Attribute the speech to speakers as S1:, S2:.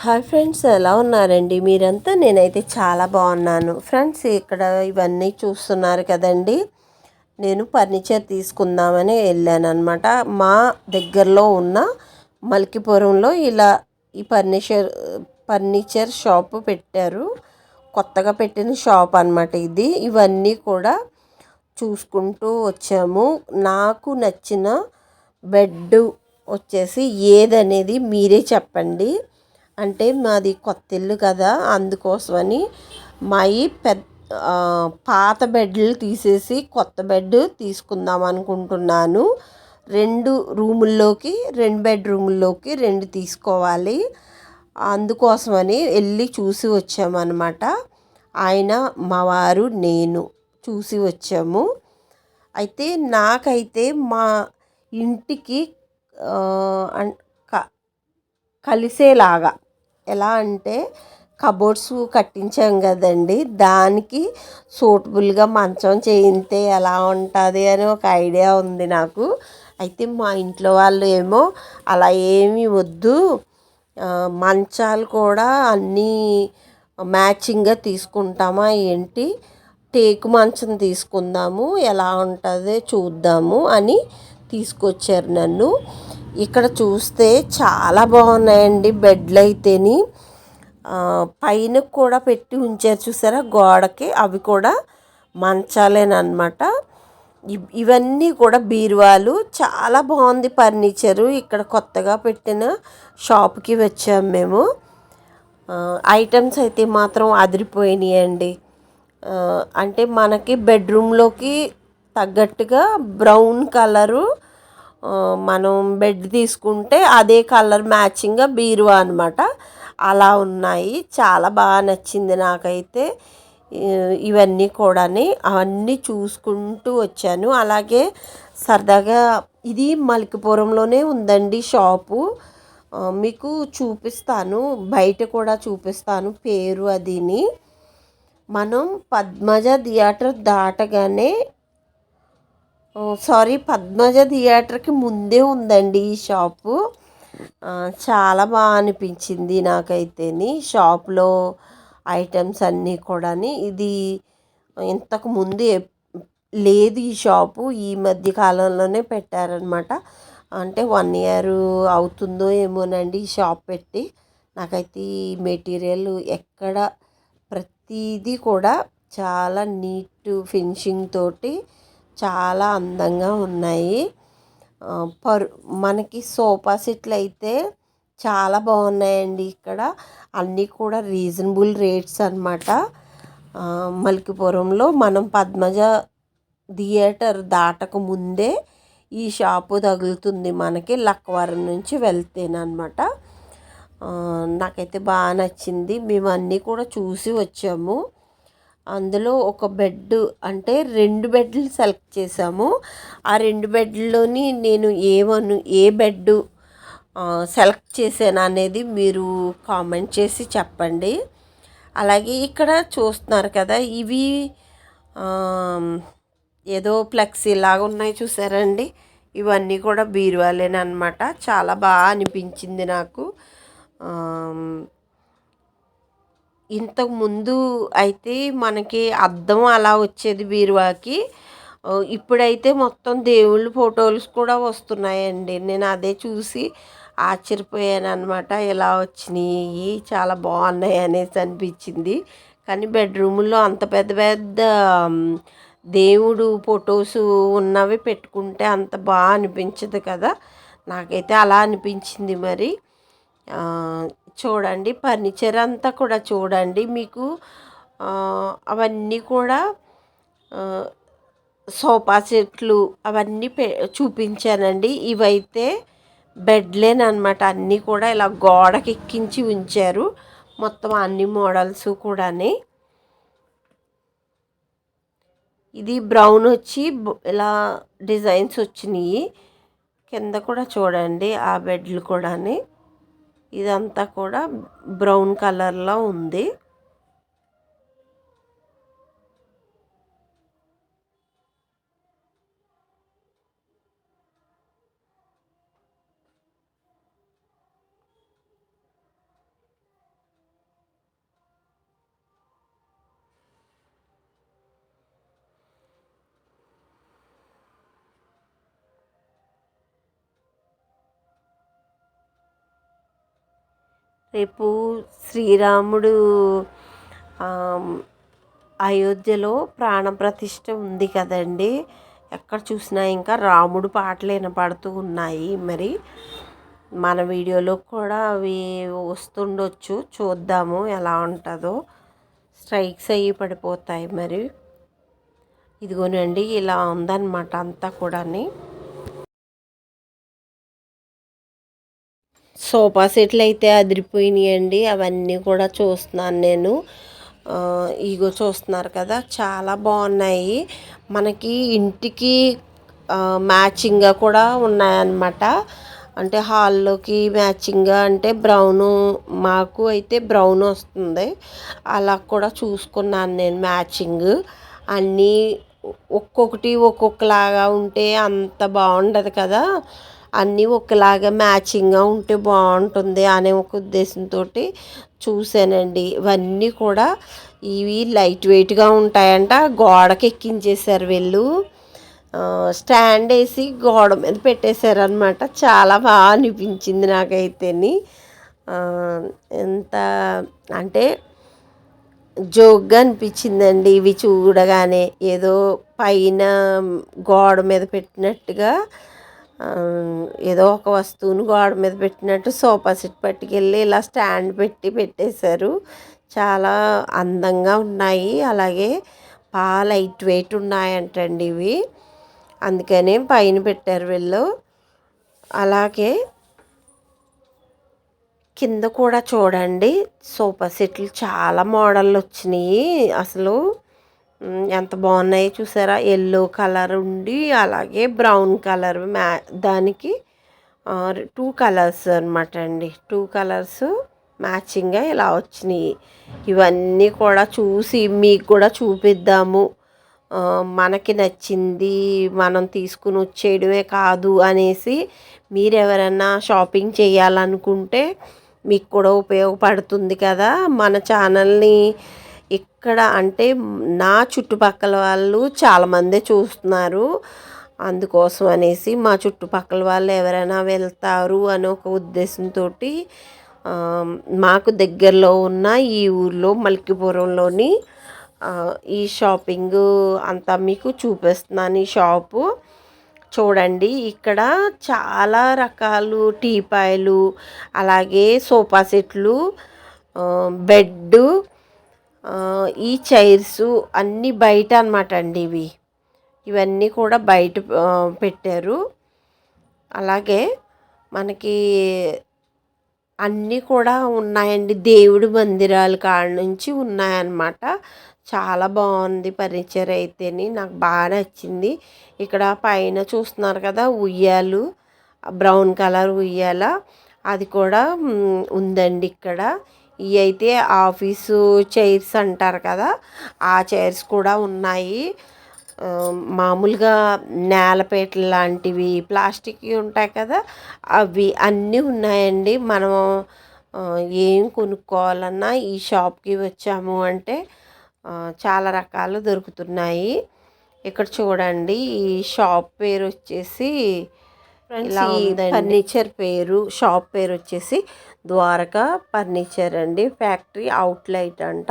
S1: Hi friends ఎలా ఉన్నారండి? మీరంతా? నేనైతే చాలా బాగున్నాను. ఫ్రెండ్స్ ఇక్కడ ఇవన్నీ చూస్తున్నారు కదండి. నేను ఫర్నిచర్ తీసుకుందామని వెళ్ళాను అనమాట మా దగ్గరలో ఉన్న మల్కిపురంలో ఇలా ఈ ఫర్నిచర్ ఫర్నిచర్ షాప్ పెట్టారు. కొత్తగా పెట్టిన షాప్ అనమాట ఇది. ఇవన్నీ కూడా చూసుకుంటూ వచ్చాము. నాకు నచ్చిన బెడ్ వచ్చేసి ఏదనేది మీరే చెప్పండి. అంటే మాది కొత్త ఇల్లు కదా అందుకోసమని మావి పెద్ద పాత బెడ్లు తీసేసి కొత్త బెడ్ తీసుకుందాం అనుకుంటున్నాను. రెండు రూముల్లోకి రెండు బెడ్రూముల్లోకి రెండు తీసుకోవాలి. అందుకోసమని వెళ్ళి చూసి వచ్చామన్నమాట. ఆయన మా వారు నేను చూసి వచ్చాము. అయితే నాకైతే మా ఇంటికి కలిసేలాగా ఎలా అంటే కబోర్డ్స్ కట్టించాం కదండి. దానికి సూటబుల్గా మంచం చేయితే ఎలా ఉంటుంది అని ఒక ఐడియా ఉంది నాకు. అయితే మా ఇంట్లో వాళ్ళు ఏమో అలా ఏమీ వద్దు. మంచాలు కూడా అన్నీ మ్యాచింగ్గా తీసుకుంటామా ఏంటి? టేకు మంచం తీసుకుందాము ఎలా ఉంటుందో చూద్దాము అని తీసుకొచ్చారు నన్ను. ఇక్కడ చూస్తే చాలా బాగున్నాయండి బెడ్లు అయితేని పైన కూడా పెట్టి ఉంచారు చూసారా? గోడకి అవి కూడా మంచాలేనమాట ఇవన్నీ కూడా బీరువాలు. చాలా బాగుంది ఫర్నిచరు. ఇక్కడ కొత్తగా పెట్టిన షాప్కి వచ్చాము మేము. ఐటమ్స్ అయితే మాత్రం అదిరిపోయినాయండి. అంటే మనకి బెడ్రూమ్లోకి తగ్గట్టుగా బ్రౌన్ కలరు మనం బెడ్ తీసుకుంటే అదే కలర్ మ్యాచింగ్గా బీరువా అనమాట అలా ఉన్నాయి. చాలా బాగా నచ్చింది నాకైతే. ఇవన్నీ కూడా అవన్నీ చూసుకుంటూ వచ్చాను. అలాగే సరదాగా ఇది మలికిపురంలోనే ఉందండి షాపు. మీకు చూపిస్తాను. బయట కూడా చూపిస్తాను పేరు అదిని. మనం పద్మజ థియేటర్ దాటగానే సారీ పద్మజ థియేటర్కి ముందే ఉందండి ఈ షాపు. చాలా బాగా అనిపించింది నాకైతేని. షాప్లో ఐటమ్స్ అన్నీ కూడా ఇది ఇంతకు ముందు లేదు ఈ షాపు. ఈ మధ్య కాలంలోనే పెట్టారనమాట. అంటే వన్ ఇయర్ అవుతుందో ఏమోనండి ఈ షాప్ పెట్టి. నాకైతే ఈ మెటీరియల్ ఎక్కడ ప్రతిదీ కూడా చాలా నీట్ ఫినిషింగ్ తోటి చాలా అందంగా ఉన్నాయి. పరు మనకి సోఫా సెట్లు అయితే చాలా బాగున్నాయండి ఇక్కడ. అన్నీ కూడా రీజనబుల్ రేట్స్ అనమాట మల్కిపురంలో మనం పద్మజ థియేటర్ దాటక ముందే ఈ షాపు తగులుతుంది మనకి లక్కవరం నుంచి వెళ్తేనమాట నాకైతే బాగా నచ్చింది. మేము అన్నీ కూడా చూసి వచ్చాము. అందులో ఒక బెడ్ అంటే రెండు బెడ్లు సెలెక్ట్ చేసాము ఆ రెండు బెడ్లోని నేను A one A bed select చేశాను అనేది మీరు కామెంట్ చేసి చెప్పండి. అలాగే ఇక్కడ చూస్తున్నారు కదా ఇవి ఏదో ఫ్లెక్సీ లాగా ఉన్నాయి చూసారండి. ఇవన్నీ కూడా బీరువాలేనమాట చాలా బాగా అనిపించింది నాకు. ఇంతకుముందు అయితే మనకి అద్దం అలా వచ్చేది బీరువాకి. ఇప్పుడైతే మొత్తం దేవుళ్ళ ఫోటోలు కూడా వస్తున్నాయండి. నేను అదే చూసి ఆశ్చర్యపోయాను అనమాట ఇలా వచ్చినాయి? చాలా బాగున్నాయి అనేసి అనిపించింది. కానీ బెడ్రూముల్లో అంత పెద్ద పెద్ద దేవుడు ఫొటోస్ ఉన్నవి పెట్టుకుంటే అంత బాగా అనిపించదు కదా. నాకైతే అలా అనిపించింది మరి. చూడండి ఫర్నిచర్ అంతా కూడా చూడండి. మీకు అవన్నీ కూడా సోఫా సెట్లు అవన్నీ పె చూపించానండి. ఇవైతే బెడ్లేనమాట అన్నీ కూడా ఇలా గోడకి ఎక్కించి ఉంచారు. మొత్తం అన్ని మోడల్స్ కూడానే. ఇది బ్రౌన్ వచ్చి ఇలా డిజైన్స్ వచ్చినాయి. కింద కూడా చూడండి ఆ బెడ్లు కూడానే. ఇదంతా కూడా బ్రౌన్ కలర్లో ఉంది. రేపు శ్రీరాముడు అయోధ్యలో ప్రాణప్రతిష్ఠ ఉంది కదండి. ఎక్కడ చూసినా ఇంకా రాముడు పాటలు వినపడుతూ ఉన్నాయి. మరి మన వీడియోలో కూడా అవి వస్తుండొచ్చు. చూద్దాము ఎలా ఉంటుందో. స్ట్రైక్స్ అయ్యి పడిపోతాయి మరి. ఇదిగోనండి ఇలా ఉందన్నమాట అంతా కూడాని. సోఫా సెట్లు అయితే అదిరిపోయినాయండి. అవన్నీ కూడా చూస్తున్నాను నేను. ఇగో చూస్తున్నారు కదా చాలా బాగున్నాయి. మనకి ఇంటికి మ్యాచింగ్గా కూడా ఉన్నాయన్నమాట. అంటే హాల్లోకి మ్యాచింగ్గా అంటే బ్రౌను మాకు అయితే బ్రౌన్ వస్తుంది. అలా కూడా చూసుకున్నాను నేను మ్యాచింగ్. అన్నీ ఒక్కొక్కటి ఒక్కొక్కలాగా ఉంటే అంత బాగుండదు కదా. అన్నీ ఒకలాగా మ్యాచింగ్గా ఉంటే బాగుంటుంది అనే ఒక ఉద్దేశంతో చూశానండి ఇవన్నీ కూడా ఇవి లైట్ వెయిట్గా ఉంటాయంట. గోడకి ఎక్కించేశారు వీళ్ళు. స్టాండ్ వేసి గోడ మీద పెట్టేశారనమాట చాలా బాగా అనిపించింది నాకైతేని. ఎంత అంటే జోక్గా అనిపించిందండి ఇవి చూడగానే. ఏదో పైన గోడ మీద పెట్టినట్టుగా ఏదో ఒక వస్తువుని గోడ మీద పెట్టినట్టు సోఫా సెట్ పట్టుకెళ్ళి ఇలా స్టాండ్ పెట్టి పెట్టేశారు. చాలా అందంగా ఉన్నాయి. అలాగే బాగా లైట్ వెయిట్ ఉన్నాయంటండి ఇవి. అందుకనే పైన పెట్టారు వీళ్ళు. అలాగే కింద కూడా చూడండి సోఫా సెట్లు చాలా మోడళ్ళు వచ్చినాయి అసలు ఎంత బాగున్నాయి చూసారా? ఎల్లో కలర్ ఉండి అలాగే బ్రౌన్ కలర్ మ్యా దానికి టూ కలర్స్ అనమాట అండి. టూ కలర్స్ మ్యాచింగ్గా ఇలా వచ్చినాయి. ఇవన్నీ కూడా చూసి మీకు కూడా చూపిద్దాము. మనకి నచ్చింది మనం తీసుకుని వచ్చేయడమే కాదు అనేసి మీరు ఎవరైనా షాపింగ్ చేయాలనుకుంటే మీకు కూడా ఉపయోగపడుతుంది కదా. మన ఛానల్ని ఇక్కడ అంటే నా చుట్టుపక్కల వాళ్ళు చాలామందే చూస్తున్నారు. అందుకోసం అనేసి మా చుట్టుపక్కల వాళ్ళు ఎవరైనా వెళ్తారు అనే ఒక ఉద్దేశంతో మాకు దగ్గరలో ఉన్న ఈ ఊర్లో మల్కిపురంలోని ఈ షాపింగ్ అంతా మీకు చూపిస్తున్నాను ఈ షాపు. చూడండి ఇక్కడ చాలా రకాలు టీపాయలు అలాగే సోఫా సెట్లు బెడ్డు బెడ్ ఈ చైర్స్ అన్నీ బయట అనమాట అండి ఇవి. ఇవన్నీ కూడా బయట పెట్టారు. అలాగే మనకి అన్నీ కూడా ఉన్నాయండి. దేవుడి మందిరాలు కాడ నుంచి ఉన్నాయన్నమాట. చాలా బాగుంది ఫర్నిచర్ అయితేని. నాకు బాగా నచ్చింది. ఇక్కడ పైన చూస్తున్నారు కదా ఉయ్యాలు బ్రౌన్ కలర్ ఉయ్యాల. అది కూడా ఉందండి ఇక్కడ. ఇవి అయితే ఆఫీసు చైర్స్ అంటారు కదా ఆ చైర్స్ కూడా ఉన్నాయి. మామూలుగా నేలపేటలు లాంటివి ప్లాస్టిక్ ఉంటాయి కదా అవి అన్నీ ఉన్నాయండి. మనం ఏం కొనుక్కోవాలన్నా ఈ షాప్కి వచ్చాము అంటే చాలా రకాలు దొరుకుతున్నాయి. ఇక్కడ చూడండి ఈ షాప్ పేరు వచ్చేసి ఇలా ఉందండి. ఫర్నిచర్ పేరు షాప్ పేరు వచ్చేసి ద్వారకా ఫర్నిచర్ అండి. ఫ్యాక్టరీ అవుట్లెట్ అంట.